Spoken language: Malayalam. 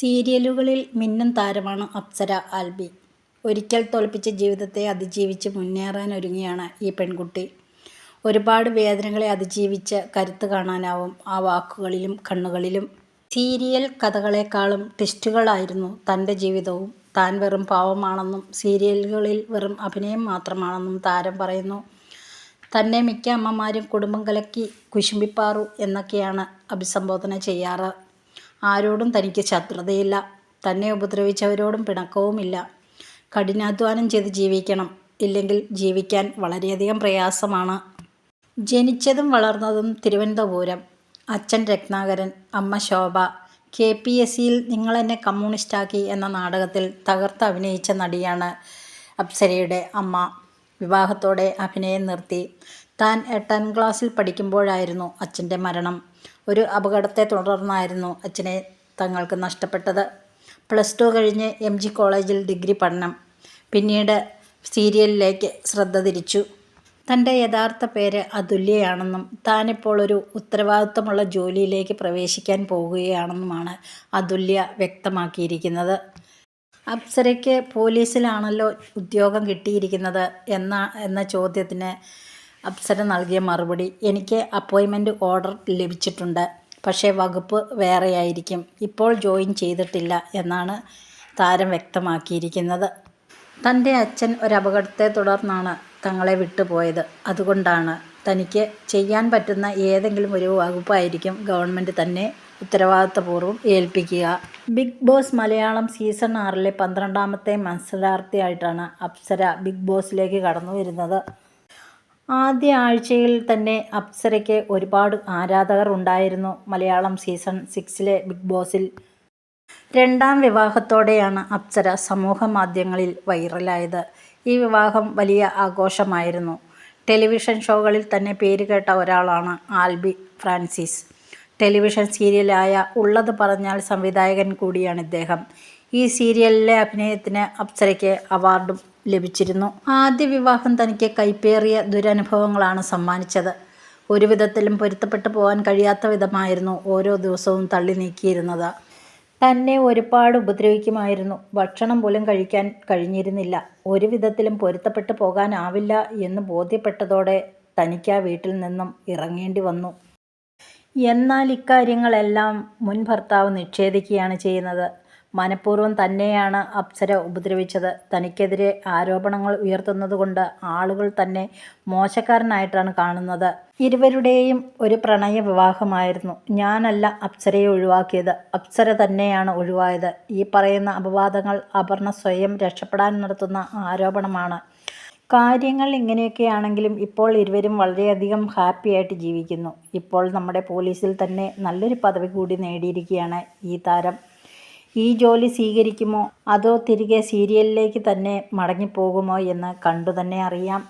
സീരിയലുകളിൽ മിന്നും താരമാണ് അപ്സര ആൽബി. ഒരിക്കൽ തോൽപ്പിച്ച ജീവിതത്തെ അതിജീവിച്ച് മുന്നേറാൻ ഒരുങ്ങിയാണ് ഈ പെൺകുട്ടി. ഒരുപാട് വേദനകളെ അതിജീവിച്ച് കരുത്ത് കാണാനാവും ആ വാക്കുകളിലും കണ്ണുകളിലും. സീരിയൽ കഥകളെക്കാളും ട്വിസ്റ്റുകളായിരുന്നു തന്റെ ജീവിതവും. താൻ വെറും പാവമാണെന്നും സീരിയലുകളിൽ വെറും അഭിനയം മാത്രമാണെന്നും താരം പറയുന്നു. തന്നെ മിക്ക അമ്മമാരും കുടുംബം കലക്കി കുശുമ്പിപ്പാറു എന്നൊക്കെയാണ് അഭിസംബോധന ചെയ്യാറ്. ആരോടും തനിക്ക് ശത്രുതയില്ല. തന്നെ ഉപദ്രവിച്ചവരോടും പിണക്കവുമില്ല. കഠിനാധ്വാനം ചെയ്ത് ജീവിക്കണം. ഇല്ലെങ്കിൽ ജീവിക്കാൻ വളരെയധികം പ്രയാസമാണ്. ജനിച്ചതും വളർന്നതും തിരുവനന്തപുരം. അച്ഛൻ രത്നാകരൻ, അമ്മ ശോഭ. കെ പി എസ് സിയിൽ നിങ്ങളെന്നെ കമ്മ്യൂണിസ്റ്റാക്കി എന്ന നാടകത്തിൽ തകർത്ത് അഭിനയിച്ച നടിയാണ് അപ്സരയുടെ അമ്മ. വിവാഹത്തോടെ അഭിനയം നിർത്തി. താൻ എട്ടാം ക്ലാസ്സിൽ പഠിക്കുമ്പോഴായിരുന്നു അച്ഛന്റെ മരണം. ഒരു അപകടത്തെ തുടർന്നായിരുന്നു അച്ഛനെ തങ്ങൾക്ക് നഷ്ടപ്പെട്ടത്. പ്ലസ് ടു കഴിഞ്ഞ് എം ജി കോളേജിൽ ഡിഗ്രി പഠനം. പിന്നീട് സീരിയലിലേക്ക് ശ്രദ്ധ തിരിച്ചു. തന്റെ യഥാർത്ഥ പേര് അതുല്യയാണെന്നും താനിപ്പോൾ ഒരു ഉത്തരവാദിത്വമുള്ള ജോലിയിലേക്ക് പ്രവേശിക്കാൻ പോകുകയാണെന്നുമാണ് അതുല്യ വ്യക്തമാക്കിയിരിക്കുന്നത്. അപ്സരയ്ക്ക് പോലീസിലാണല്ലോ ഉദ്യോഗം കിട്ടിയിരിക്കുന്നത് എന്ന ചോദ്യത്തിന് അപ്സര നൽകിയ മറുപടി എനിക്ക് അപ്പോയിൻമെന്റ് ഓർഡർ ലഭിച്ചിട്ടുണ്ട്. പക്ഷേ വകുപ്പ് വേറെയായിരിക്കും. ഇപ്പോൾ ജോയിൻ ചെയ്തിട്ടില്ല എന്നാണ് താരം വ്യക്തമാക്കിയിരിക്കുന്നത്. തന്റെ അച്ഛൻ ഒരു അപകടത്തെ തുടർന്നാണ് തങ്ങളെ വിട്ടുപോയത് അതുകൊണ്ടാണ് തനിക്ക് ചെയ്യാൻ പറ്റുന്ന ഏതെങ്കിലും ഒരു വകുപ്പായിരിക്കും ഗവൺമെന്റ് തന്നെ ഉത്തരവാദിത്തപൂർവം ഏൽപ്പിക്കുക. ബിഗ് ബോസ് മലയാളം സീസൺ ആറിലെ പന്ത്രണ്ടാമത്തെ മത്സരാർത്ഥിയായിട്ടാണ് അപ്സര ബിഗ് ബോസിലേക്ക് കടന്നുവരുന്നത്. ആദ്യ ആഴ്ചയിൽ തന്നെ അപ്സരയ്ക്ക് ഒരുപാട് ആരാധകർ ഉണ്ടായിരുന്നു. മലയാളം സീസൺ സിക്സിലെ ബിഗ് ബോസിൽ രണ്ടാം വിവാഹത്തോടെയാണ് അപ്സര സമൂഹ മാധ്യമങ്ങളിൽ വൈറലായത്. ഈ വിവാഹം വലിയ ആഘോഷമായിരുന്നു. ടെലിവിഷൻ ഷോകളിൽ തന്നെ പേര് കേട്ട ഒരാളാണ് ആൽബി ഫ്രാൻസിസ്. ടെലിവിഷൻ സീരിയലായ ഉള്ളത് പറഞ്ഞാൽ സംവിധായകൻ കൂടിയാണ് ഇദ്ദേഹം ഈ സീരിയലിലെ അഭിനയത്തിന് അപ്സരയ്ക്ക് അവാർഡും ലഭിച്ചിരുന്നു. ആദ്യ വിവാഹം തനിക്ക് കൈപ്പേറിയ ദുരനുഭവങ്ങളാണ് സമ്മാനിച്ചത്. ഒരു വിധത്തിലും പൊരുത്തപ്പെട്ടു പോകാൻ കഴിയാത്ത വിധമായിരുന്നു ഓരോ ദിവസവും തള്ളി നീക്കിയിരുന്നത്. തന്നെ ഒരുപാട് ഉപദ്രവിക്കുമായിരുന്നു. ഭക്ഷണം പോലും കഴിക്കാൻ കഴിഞ്ഞിരുന്നില്ല. ഒരു വിധത്തിലും പൊരുത്തപ്പെട്ടു പോകാനാവില്ല എന്ന് ബോധ്യപ്പെട്ടതോടെ തനിക്ക് ആ വീട്ടിൽ നിന്നും ഇറങ്ങേണ്ടി വന്നു. എന്നാൽ ഇക്കാര്യങ്ങളെല്ലാം മുൻ ഭർത്താവ് നിഷേധിക്കുകയാണ് ചെയ്യുന്നത്. മനഃപൂർവം തന്നെയാണ് അപ്സര ഉപദ്രവിച്ചത്. തനിക്കെതിരെ ആരോപണങ്ങൾ ഉയർത്തുന്നതുകൊണ്ട് ആളുകൾ തന്നെ മോശക്കാരനായിട്ടാണ് കാണുന്നത്. ഇരുവരുടെയും ഒരു പ്രണയ വിവാഹമായിരുന്നു. ഞാനല്ല അപ്സരയെ ഒഴിവാക്കിയത്. അപ്സര തന്നെയാണ് ഒഴിവായത്. ഈ പറയുന്ന അപവാദങ്ങൾ അപർണ സ്വയം രക്ഷപ്പെടാൻ നടത്തുന്ന ആരോപണമാണ്. കാര്യങ്ങൾ ഇങ്ങനെയൊക്കെയാണെങ്കിലും ഇപ്പോൾ ഇരുവരും വളരെയധികം ഹാപ്പിയായിട്ട് ജീവിക്കുന്നു. ഇപ്പോൾ നമ്മുടെ പോലീസിൽ തന്നെ നല്ലൊരു പദവി കൂടി നേടിയിരിക്കുകയാണ് ഈ താരം. ഈ ജോലി സ്വീകരിക്കുമോ അതോ തിരികെ സീരിയലിലേക്ക് തന്നെ മടങ്ങിപ്പോകുമോ എന്ന് കണ്ടു തന്നെ അറിയാം.